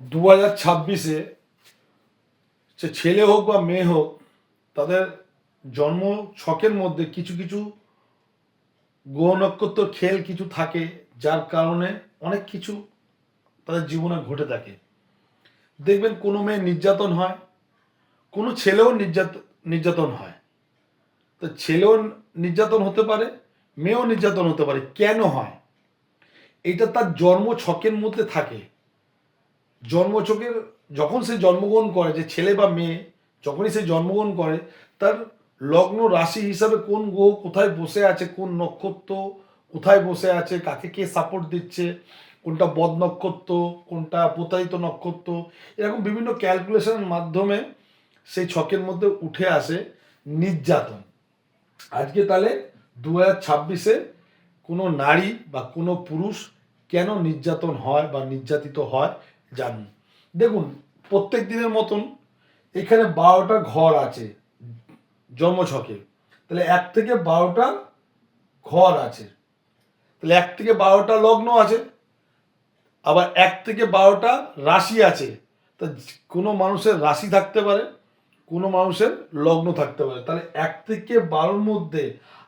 দু হাজার ছাব্বিশে সে ছেলে হোক বা মেয়ে হোক, তাদের জন্ম ছকের মধ্যে কিছু কিছু গ্রহ নক্ষত্র খেল কিছু থাকে, যার কারণে অনেক কিছু তাদের জীবনে ঘটে থাকে। দেখবেন কোনো মেয়ে নির্যাতন হয়, কোনো ছেলেও নির্যাতন নির্যাতন হয়। তো ছেলেও নির্যাতন হতে পারে, মেয়েও নির্যাতন হতে পারে, কেন হয়? এটা তার জন্ম ছকের মধ্যে থাকে। জন্মছকের যখন সে জন্মগ্রহণ করে, যে ছেলে বা মেয়ে, যখনই সে জন্মগ্রহণ করে, তার লগ্ন রাশি হিসাবে কোন গ্রহ কোথায় বসে আছে, কোন নক্ষত্র কোথায় বসে আছে, কাকে কে সাপোর্ট দিচ্ছে, কোনটা বদ নক্ষত্র, কোনটা প্রতারিত নক্ষত্র, এরকম বিভিন্ন ক্যালকুলেশনের মাধ্যমে সেই ছকের মধ্যে উঠে আসে নির্যাতন। আজকে তাহলে দু হাজার ছাব্বিশে কোনো নারী বা কোনো পুরুষ কেন নির্যাতন হয় বা নির্যাতিত হয় জানুন দেখুন, প্রত্যেক দিনের মতন এখানে বারোটা ঘর আছে, জন্মছকে। তাহলে এক থেকে বারোটা ঘর আছে। তাহলে এক থেকে বারোটা লগ্ন আছে, আবার এক থেকে বারোটা রাশি আছে। তা কোনো মানুষের রাশি থাকতে পারে, কোনো মানুষের লগ্ন থাকতে পারে। তাহলে এক থেকে বারোর মধ্যে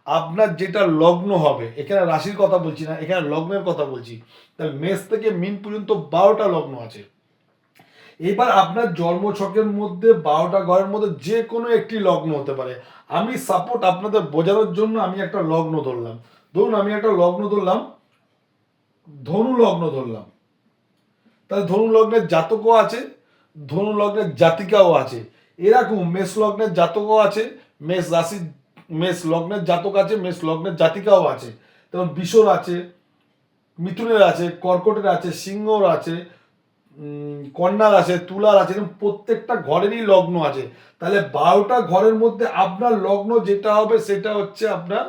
আপনার যেটা লগ্ন হবে, এখানে রাশির কথা বলছি না, এখানে লগ্নের কথা বলছি, তাহলে মেষ থেকে মিন পর্যন্ত বারোটা লগ্ন আছে। এবার আপনার জন্মছকের মধ্যে, বারোটা ঘরের মধ্যে যে কোনো একটি লগ্ন হতে পারে। আমি সাপোর্ট আপনাদের বোঝানোর জন্য আমি একটা লগ্ন ধরলাম। ধরুন আমি একটা লগ্ন ধরলাম, ধনু লগ্ন ধরলাম। তাহলে ধনু লগ্নের জাতকও আছে, ধনু লগ্নের জাতিকাও আছে। এরকম মেষ লগ্নের জাতকও আছে, মেষ রাশি মেষ লগ্নের জাতক আছে, মেষ লগ্নের জাতিকাও আছে। যেমন বিশর আছে, মিথুনের আছে, কর্কটের আছে, সিংহর আছে কন্যার আছে, তুলার আছে, এরকম প্রত্যেকটা ঘরেরই লগ্ন আছে। তাহলে বারোটা ঘরের মধ্যে আপনার লগ্ন যেটা হবে, সেটা হচ্ছে আপনার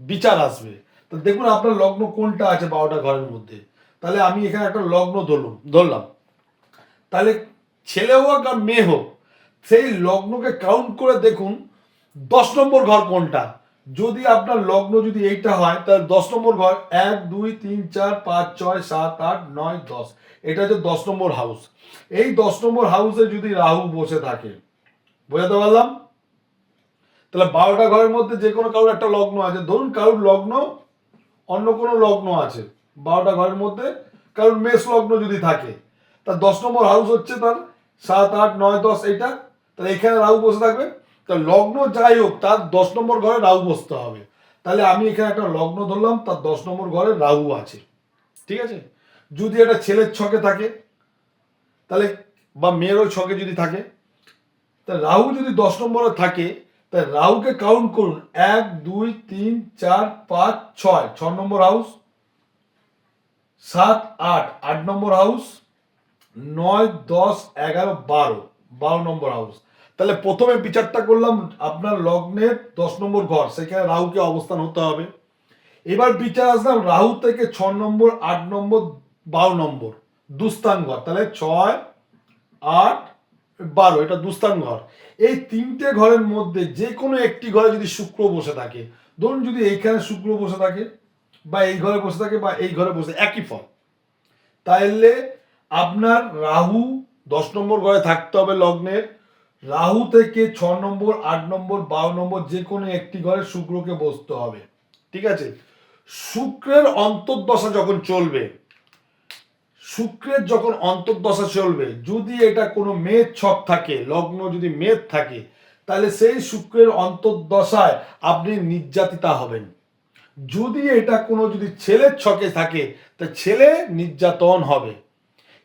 বিচার আসবে। তো দেখুন আপনার লগ্ন কোনটা আছে বারোটা ঘরের মধ্যে। তাহলে আমি এখানে একটা লগ্ন ধরলাম ধরলাম। তাহলে ছেলে হোক আর মেয়ে হোক, সেই লগ্নকে কাউন্ট করে দেখুন দশ নম্বর ঘর কোনটা? যদি আপনার লগ্ন যদি এইটা হয়, তাহলে দশ নম্বর ঘর, এক, দুই, তিন, চার, পাঁচ, ছয়, সাত, আট, নয়, দশ। এটা হচ্ছে দশ নম্বর হাউস এই দশ নম্বর হাউসে যদি রাহু বসে থাকে, বোঝাতে পারলাম? তাহলে বারোটা ঘরের মধ্যে যে কোনো কারোর একটা লগ্ন আছে। ধরুন কারোর লগ্ন, অন্য কোনো লগ্ন আছে, বারোটা ঘরের মধ্যে কারোর মেষ লগ্ন যদি থাকে তার দশ নম্বর হাউস হচ্ছে তার সাত, আট, নয়, দশ, এইটা। তাহলে এখানে রাহু বসে থাকবে। তা লগ্ন যাই হোক, তার দশ নম্বর ঘরে রাহু বসতে হবে। তাহলে আমি এখানে একটা লগ্ন ধরলাম, তার দশ নম্বর ঘরে রাহু আছে। ঠিক আছে? যদি এটা ছেলের ছকে থাকে, তাহলে বা মেয়েরও ছকে যদি থাকে, তা রাহু যদি দশ নম্বরে থাকে, তা রাহুকে কাউন্ট করুন। এক, দুই, তিন, চার, পাঁচ, ছয়। ছ নম্বর হাউস সাত, আট। আট নম্বর হাউস নয়, দশ, এগারো, বারো। বারো নম্বর হাউস তাহলে প্রথমে বিচারটা করলাম আপনার লগ্নের দশ নম্বর ঘর, সেখানে রাহুকে অবস্থান হতে হবে। এবার বিচার আসলাম, রাহু থেকে ছ নম্বর, আট নম্বর, বারো নম্বর, দুস্থান ঘর। তাহলে ছয়, আট, বারো, এটা দুস্থান ঘর। এই তিনটে ঘরের মধ্যে যে কোনো একটি ঘরে যদি শুক্র বসে থাকে, ধরুন যদি এইখানে শুক্র বসে থাকে, বা এই ঘরে বসে থাকে, বা এই ঘরে বসে, একই ফল। তাহলে আপনার রাহু দশ নম্বর ঘরে থাকতে হবে লগ্নের রাহু থেকে ছ নম্বর, আট নম্বর, বারো নম্বর যে কোনো একটি ঘরে শুক্রকে বসতে হবে, ঠিক আছে? শুক্রের অন্তর্দশা যখন চলবে, শুক্রের যখন অন্তর্দশা চলবে, যদি এটা কোনো মেয়ের ছক থাকে, লগ্ন যদি মেয়ের থাকে, তাহলে সেই শুক্রের অন্তর্দশায় আপনি নির্যাতিতা হবেন। যদি এটা কোনো যদি ছেলের ছকে থাকে, তা ছেলে নির্যাতন হবে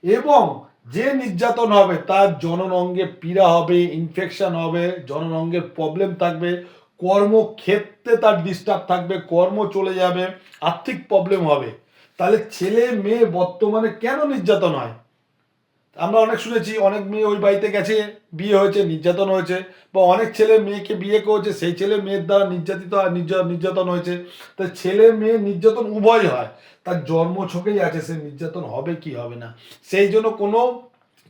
এবং যে নির্যাতন হবে, তার জনন অঙ্গে পীড়া হবে ইনফেকশন হবে জনন অঙ্গের প্রবলেম থাকবে, কর্মক্ষেত্রে তার ডিস্টার্ব থাকবে, কর্ম চলে যাবে, আর্থিক প্রবলেম হবে। তাহলে ছেলে মেয়ে বর্তমানে কেন নির্যাতন হয়? আমরা অনেক শুনেছি, অনেক মেয়ে ওই বাড়িতে গেছে, বিয়ে হয়েছে, নির্যাতন হয়েছে, বা অনেক ছেলে মেয়েকে বিয়ে করেছে, সেই ছেলে মেয়ের দ্বারা নির্যাতিত আর নির্যা- নির্যাতন হয়েছে। তা ছেলে মেয়ে নির্যাতন উভয় হয়, তার জন্ম ছকেই আছে, সে নির্যাতন হবে কি হবে না? সেই জন্য কোনো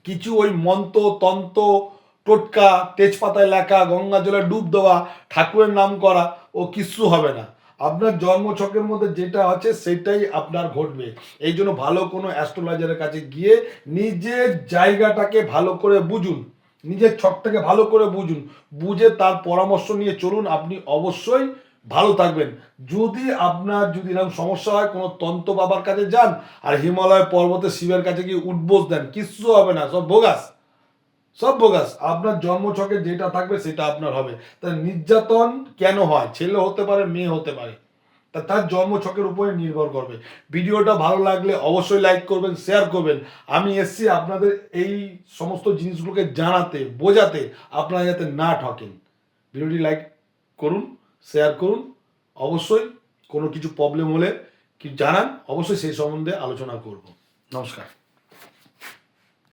কিছু ওই মন্ত্র, তন্ত্র, টোটকা তেজপাতায় লেখা গঙ্গা জলে ডুব দেওয়া, ঠাকুরের নাম করা, ও কিচ্ছু হবে না। আপনার জন্মছকের মধ্যে যেটা আছে সেটাই আপনার ঘটবে। এই জন্য ভালো কোনো অ্যাস্ট্রোলজারের কাছে গিয়ে নিজের জায়গাটাকে ভালো করে বুঝুন। নিজের ছকটাকে ভালো করে বুঝুন। বুঝে তার পরামর্শ নিয়ে চলুন। আপনি অবশ্যই ভালো থাকবেন। যদি আপনার যদি এরকম সমস্যা হয়, কোনো তন্ত্র বাবার কাছে যান আর হিমালয় পর্বতে শিবের কাছে গিয়ে উঠবোস দেন, কিচ্ছু হবে না, সব বোগাস সব বোগাস, আপনার জন্মছকে যেটা থাকবে সেটা আপনার হবে। তাই নির্যাতন কেন হয়? ছেলে হতে পারে, মেয়ে হতে পারে। তা তার জন্মছকের উপরে নির্ভর করবে। ভিডিওটা ভালো লাগলে অবশ্যই লাইক করবেন শেয়ার করবেন। আমি এসছি আপনাদের এই সমস্ত জিনিসগুলোকে জানাতে, বোঝাতে আপনারা যাতে না ঠকেন। ভিডিওটি লাইক করুন শেয়ার করুন। অবশ্যই কোনো কিছু প্রবলেম হলে কি জানান, অবশ্যই সেই সম্বন্ধে আলোচনা করব। নমস্কার।